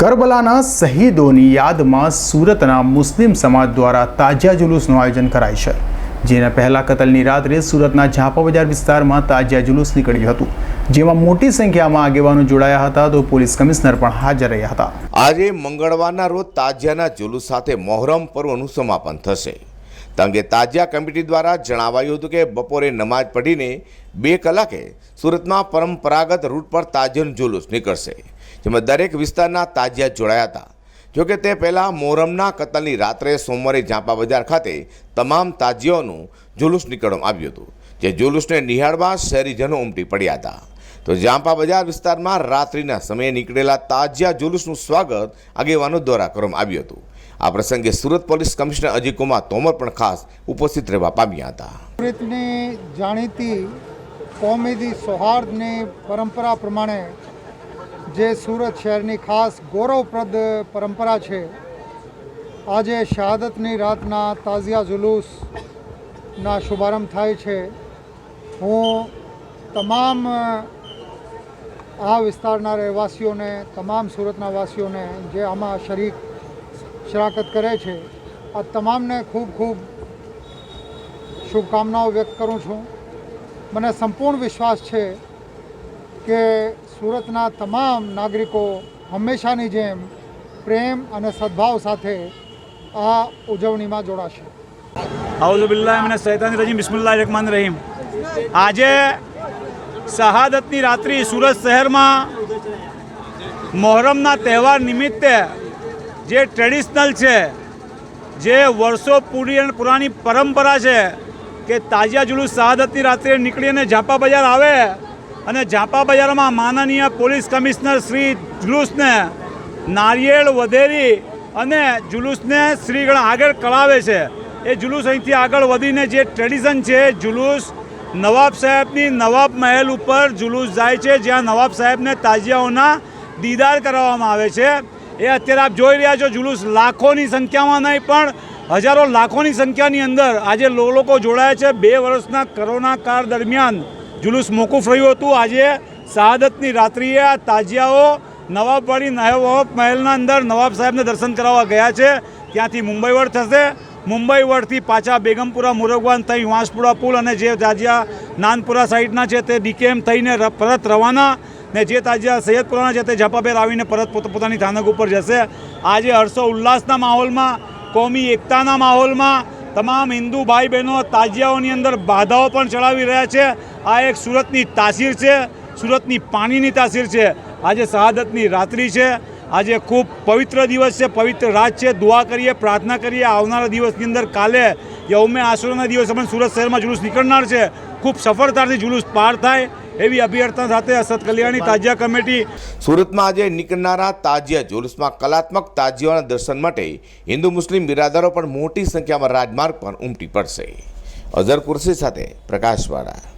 કરબલાના શહીદોની યાદમાં સુરતના મુસ્લિમ સમાજ દ્વારા તાજિયા જુલુસનું આયોજન કરાય છે. જેના પહેલા કતલની રાત્રે સુરતના ઝાપા બજાર વિસ્તારમાં તાજિયા જુલુસ નીકળ્યું હતું. જેમાં મોટી સંખ્યામાં આગેવાનો જોડાયા હતા, તો પોલીસ કમિશનર પણ હાજર રહ્યા હતા. આજે મંગળવારના રોજ તાજિયાના જુલુસ સાથે મોહરમ પર્વનું સમાપન થશે. તંગે તાજિયા કમિટી દ્વારા જણાવાયું હતું કે બપોરે નમાજ પઢીને બે કલાકે સુરતમાં પરંપરાગત રૂટ પર તાજિયાનું જુલુસ નીકળશે. જેમાં દરેક વિસ્તારના તાજિયા જોડાયા હતા. જોકે તે પહેલાં મોહરમના કતલની રાત્રે સોમવારે ઝાંપા બજાર ખાતે તમામ તાજિયાઓનું જુલુસ નીકળવામાં આવ્યું હતું, જે જુલુસને નિહાળવા શહેરીજનો ઉમટી પડ્યા હતા. તો જાંપા બજાર વિસ્તારમાં રાત્રિના સમયે નીકળેલા તાજિયા જુલુસનું સ્વાગત આગેવાનો દ્વારા કરવામાં આવ્યું હતું. આ પ્રસંગે સુરત પોલીસ કમિશનર અજયકુમાર તોમર પણ ખાસ ઉપસ્થિત રહેવા પામ્યા હતા. સુરતની જાણીતી કોમેદી સૌહાર્દની પરંપરા પ્રમાણે જે સુરત શહેરની ખાસ ગૌરવપ્રદ પરંપરા છે. આજે શહાદતની રાતના તાઝિયા જુલુસના શુભારંભ થાય છે. હું તમામ આ વિસ્તારના રહેવાસીઓને, તમામ સુરતના વાસીઓને જે આમાં શરીક, શરાકત કરે છે, આ તમામને ખૂબ ખૂબ શુભકામનાઓ વ્યક્ત કરું છું. મને સંપૂર્ણ વિશ્વાસ છે કે સુરતના તમામ નાગરિકો હંમેશાની જેમ પ્રેમ અને સદભાવ સાથે આ ઉજવણીમાં જોડાશે. રહેમાન રહીમ. આજે શહાદતની રાત્રિ સુરત શહેરમાં મોહરમના તહેવાર નિમિત્તે જે ટ્રેડિશનલ છે, જે વર્ષો પૂરી પુરાણી પરંપરા છે કે તાજિયા જુલુસ શહાદતની રાત્રે નીકળીને ઝાપા બજાર આવે અને ઝાપા બજારમાં માનનીય પોલીસ કમિશનર શ્રી જુલુસને નારિયેળ વધેરી અને જુલુસને શ્રીગણ આગળ કળાવે છે. એ જુલુસ અહીંથી આગળ વધીને જે ટ્રેડિશન છે, જુલુસ નવાબ સાહેબની નવાબ મહેલ ઉપર જુલુસ જાય છે, જ્યાં નવાબ સાહેબને તાજિયાઓના દીદાર કરાવવામાં આવે છે. એ અત્યારે આપ જોઈ રહ્યા છો, જુલુસ લાખોની સંખ્યામાં નહીં, પણ હજારો લાખોની સંખ્યાની અંદર આજે લોકો જોડાયા છે. બે વર્ષના કોરોના કાળ દરમિયાન જુલુસ મોકૂફ રહ્યું હતું. આજે શહાદતની રાત્રિએ આ તાજિયાઓ નવાબવાડી નવાબ મહેલના અંદર નવાબ સાહેબને દર્શન કરાવવા ગયા છે. ત્યાંથી મુંબઈ વડ થશે. મુંબઈ વડથી પાછા બેગમપુરા, મુરગવાન થઈ વાંસપુરા પુલ અને જે તાજિયા નાનપુરા સાઈડના છે તે ડીકેમ થઈને પરત રવાના ને જે તાજિયા સૈયદપુરાના છે તે ઝપાભેર આવીને પરત પોતપોતાની થાનક ઉપર જશે. આજે હર્ષો ઉલ્લાસના માહોલમાં, કોમી એકતાના માહોલમાં તમામ હિન્દુ ભાઈ બહેનો તાજિયાઓની અંદર બાધાઓ પણ ચડાવી રહ્યા છે. આ એક સુરતની તાસીર છે. સુરતની પાણીની તાસીર છે. આજે શહાદતની રાત્રિ છે. આજે ખૂબ પવિત્ર દિવસ છે. પવિત્ર રાત છે. દુઆ કરીએ, પ્રાર્થના કરીએ. આવનારા દિવસની અંદર કાલે યૌમે આસુરના દિવસે પણ સુરત શહેરમાં જુલુસ નીકળનાર છે. ખૂબ સફળતાથી જુલુસ પાર થાય. એવી અભ્યર્થના સાથે અસદ કલ્યાણી તાજિયા કમિટી સુરતમાં આજે નીકળનારા તાજિયા જુલુસમાં કલાત્મક તાજિયાઓના દર્શન માટે હિન્દુ મુસ્લિમ બિરાદરો પણ મોટી સંખ્યામાં રાજમાર્ગ પર ઉમટી પડશે. અઝર કુરશી સાથે પ્રકાશવાળા